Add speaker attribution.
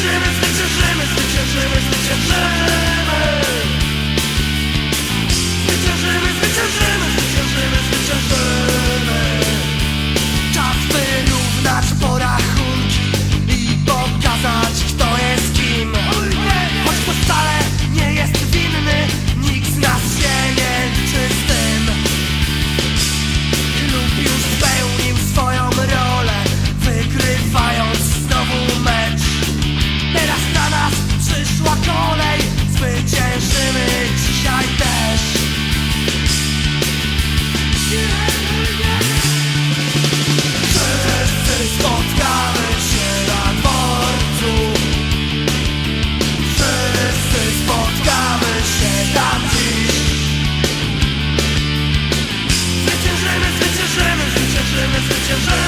Speaker 1: живи, живи, живи, живи, живи, живи. się,